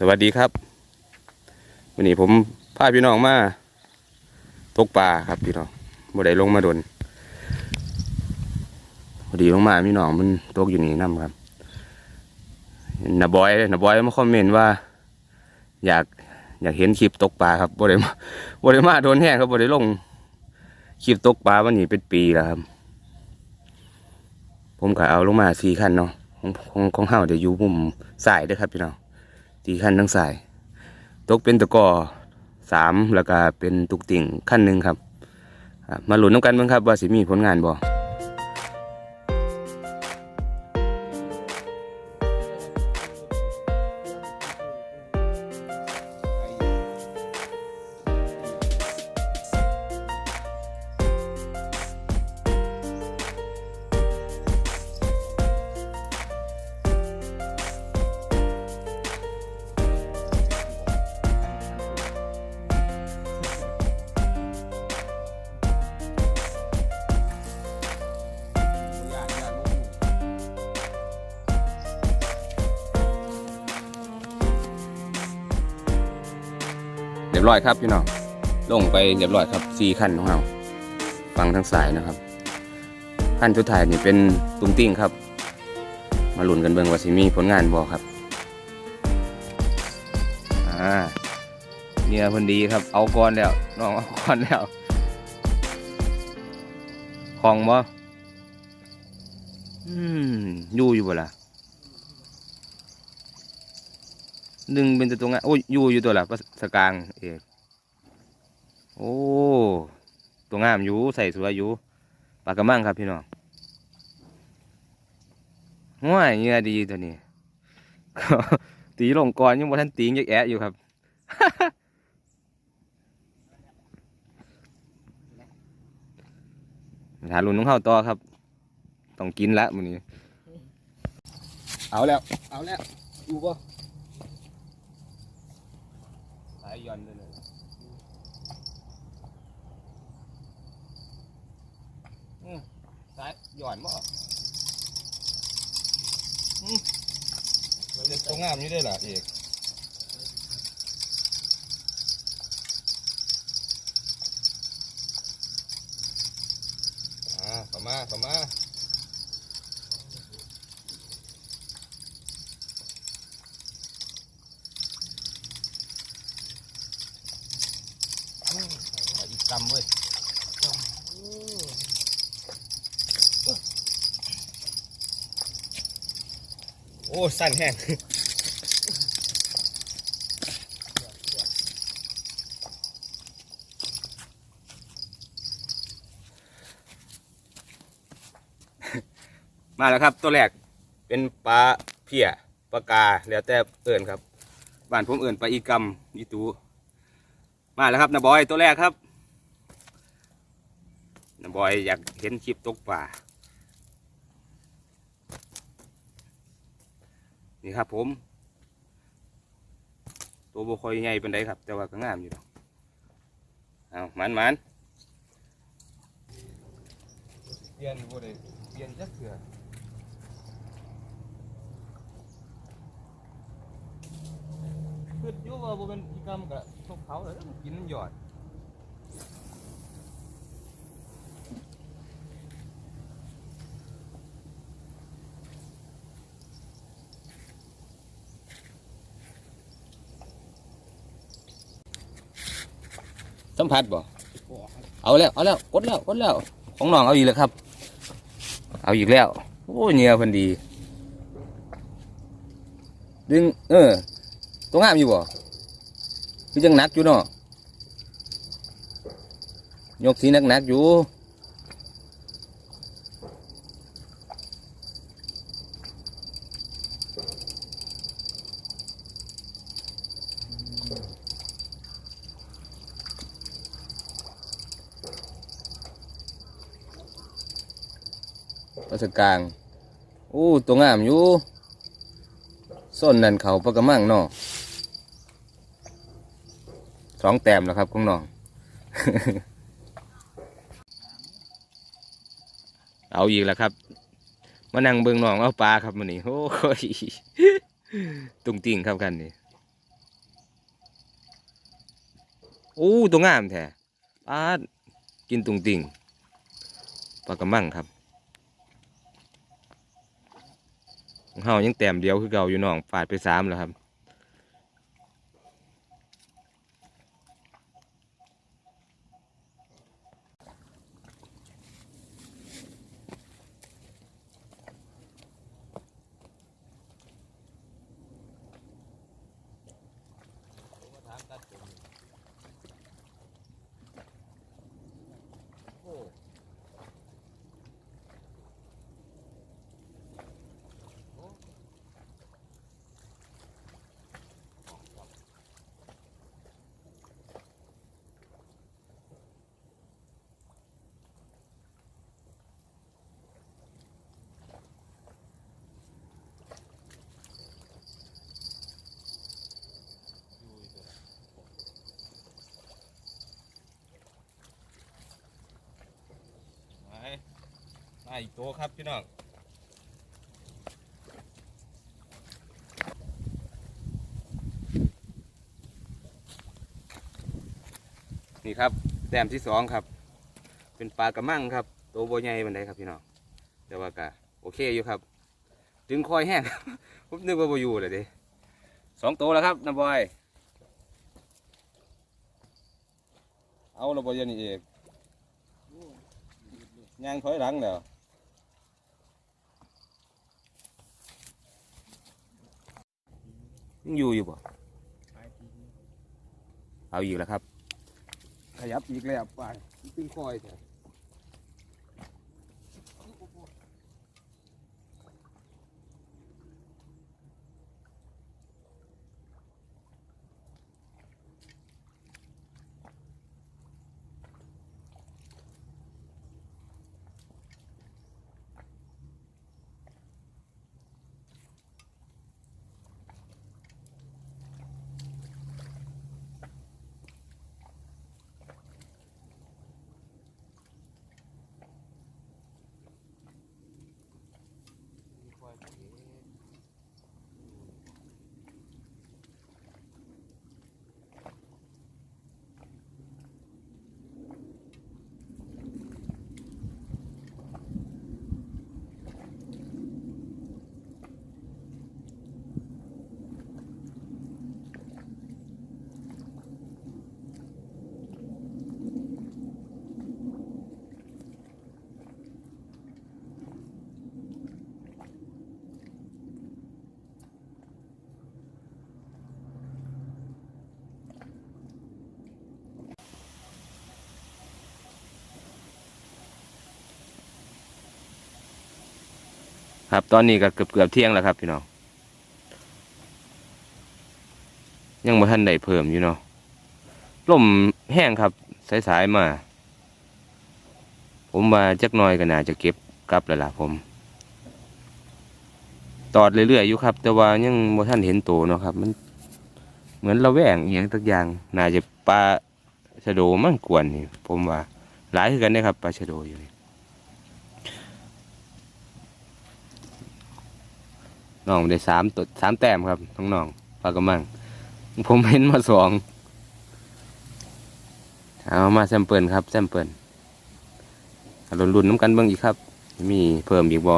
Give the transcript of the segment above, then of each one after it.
สวัสดีครับวันนี้ผมพาพี่น้องมาตกปลาครับพี่น้องบ่ได้ลงมาโดนพอดีลงมาพี่น้องมันตกอยู่นี่น้ำครับนาบอยนาบอยมาคอมเมนต์ว่า อยากอยากเห็นคลิปตกปลาครับบ่ได้มาบ่ได้มาโดนแห้งครับบ่ได้ลงคลิปตกปลาวันนี้เป็นปีแล้วครับ ผมก็เอาลงมาสี่ขั้นเนาะของของของเฮาเดี๋ยวอยู่มุมสายด้วยครับพี่น้อง ตีขั้นทั้งสาย ตกเป็นตะกอสามแล้วก็เป็นตุกติ่งขั้นหนึ่งครับ มาหลุนน้ำกันบ้างครับว่าสิมีผลงานบ่ รียบร้อยครับพี่น้องลงไปเรียบร้อยครับสี่ขั้นของเราฟังทั้งสายนะครับขั้นสุดท้ายนี่เป็นตุ้งติ้งครับ มาหลุนกันเบิงว่าสิมีผลงานบ่ครับอ่าเนี่ยพนดีครับ เอาก่อนแล้วน้องเอาก่อนแล้วคลองบ่อืมอยู่อยู่บ่ล่ะ หนึ่งเป็นตัวตรงานโอ้ยอยู่อยู่ตัวละภาษากลางเอกโอ้ตัวงามอยู่ใส่สวยอยู่ปากกระมังครับพี่น้องง่ายเงี้ยดีตัวนี้ตีลงก่อนยังบ่ทันตีงยักแอะอยู่ครับหาลุนของเข้าต่อครับ ต้องกินละมื้อนี้ เอาแล้ว เอาแล้วอยู่ป่ สา ยย้อนเลยเลยอืมสายย้อนบ่อืมเด็กตรงงามนี้ได้ล่ะเอกอ่าเข้ามาเข้ามาอืม เอาอีกกำเว้ยโอ้สั้นแห้งมาแล้วครับ ตัวแรกเป็นปลาเพียปลากาแล้วแต่เอิ่นครับบ้านผมเอิ่นปลาอีกำยีตูมาแล้วครับนาบอยตัวแรกครับ นาบอยอยากเห็นคลิปตกปลานี่ครับผม ตัวบคอยใหญ่เป็นไดครับ แต่ว่าก็งามอยู่ดอกเอามันมันเปลี่ยนบ่ได้เปลี่ยนจักเถื่อคืออยู่ว่าบ่เป็นอีกรรมกับพวกเขาเลยกินหยอด สัมผัสบ่เอาแล้วเอาแล้วกดแล้วกดแล้ว ของน้องเอาอีกแล้วครับ เอาอีกแล้วโอ้เนียพันดี ดึง เออตัวงามอยู่บ่คือยังหนักอยู่เนาะยกสีหนักๆอยู่ ปลาสกลางอู้ตัวงามอยู่ส้นนันเขาปลากระมังเนาะสองแต้มแล้วครับของน้อง เอาอีกแล้วครับ มานั่งเบิ่งน้องเอาปลาครับมันนี่โอ้ยตุงติ่งครับกันนี่โอ้ตัวงามแท้ปลากินตุงติ่งปลากระมังครับของ เฮายังแต้มเดียวคือเก่าอยู่น้องฝาดไปสามแล้วครับ อีกตัวครับพี่น้องนี่ครับแต้มที่สองครับ เป็นปลากระมังครับ ตัวโบใหญ่บันไดครับพี่น้องแต่ว่ากะโอเคอยู่ครับ ดึงคอยแห้งผมนึกว่าโบอยู่เลยเดิสองตัวแล้วครับน้าบอย เอาเราบอยนี่เอกย่างถอยหลังเดี๋ยว ยังอยู่อยู่บ่ เอาอีกแล้วครับ ขยับอีกแล้วไปตึงคอยเถอะ ครับ ตอนนี้ก็เกือบเกือบเที่ยงแล้วครับ พี่น้อง ยังบ่ทันได้เพิ่มอยู่เนาะลมแห้งครับ สายๆมา ผมว่าจักหน่อยก็น่าจะเก็บกลับแล้วล่ะผม ตอดเรื่อยๆอยู่ครับ แต่ว่ายังบ่ทันเห็นโตเนาะครับ มัน เหมือนเระแวงอหย่างสักอย่าง น่าจะปลาชะโดมั่งกวนนี่ผมว่า หลายคือกันนะครับปลาชะโดอยู่นี่ น้องได้สามตัวสามแต้มครับทั้งน้องปลากระมัง ผมเห็นมาสองเอามาแซมเปิลครับแซมเปิลรุนรุนๆน้ำกันเบิ่งอีกครับ มีเพิ่มอีกบ่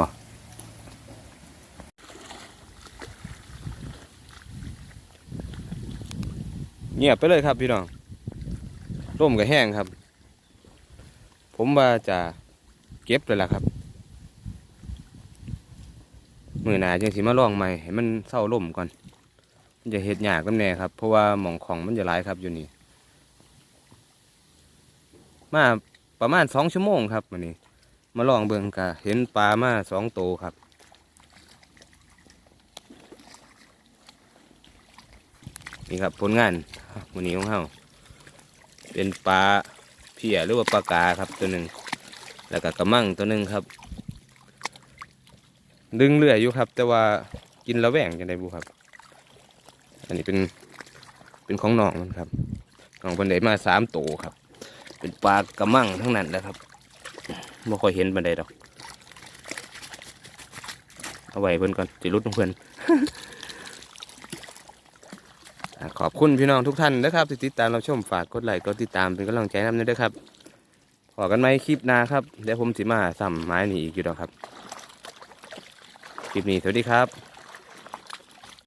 เงียบไปเลยครับพี่น้องร่มกับแห้งครับ ผมว่าจะเก็บเลยล่ะครับ มือหนาจังสิมาลองใหม่ให้มันเศร้าล่มก่อนมันจะเห็ดยากกันแน่ครับ เพราะว่าหมองของมันจะหลายครับอยู่นี่ มาประมาณสองชั่วโมงครับวันนี้ มาลองเบิ่งกะเห็นปลามาสองโตวครับนี่ครับผลงานวันนี้ของเฮาเป็นปลาเพียหรือว่าปลากาครับตัวหนึ่งแล้วก็กระมังตัวหนึ่งครับ ดึงเรื่อยอยู่ครับ แต่ว่ากินแล้วแว่งจังไดบุครับ อันนี้เป็นเป็นของน้องมันครับน้องปนได้มาสามโตวครับ เป็นปลากระมังทั้งนั้นแหละครับไม่ค่อยเห็นบันไดดอก เอาไว้เพิ่นก่อนจิรุดเพิ่นอ่าขอบคุณพี่น้องทุกท่านนะครับที่ติดตามเราชมฝากกดไลค์กดติดตามเป็นกำลังใจนำด้วยครับพอกันไหมคลิปหน้าครับเดี๋ยวผมสิมาซ้ำไม้นี่อีกอยู่ดอกครับ คลิปนี้สวัสดีครับ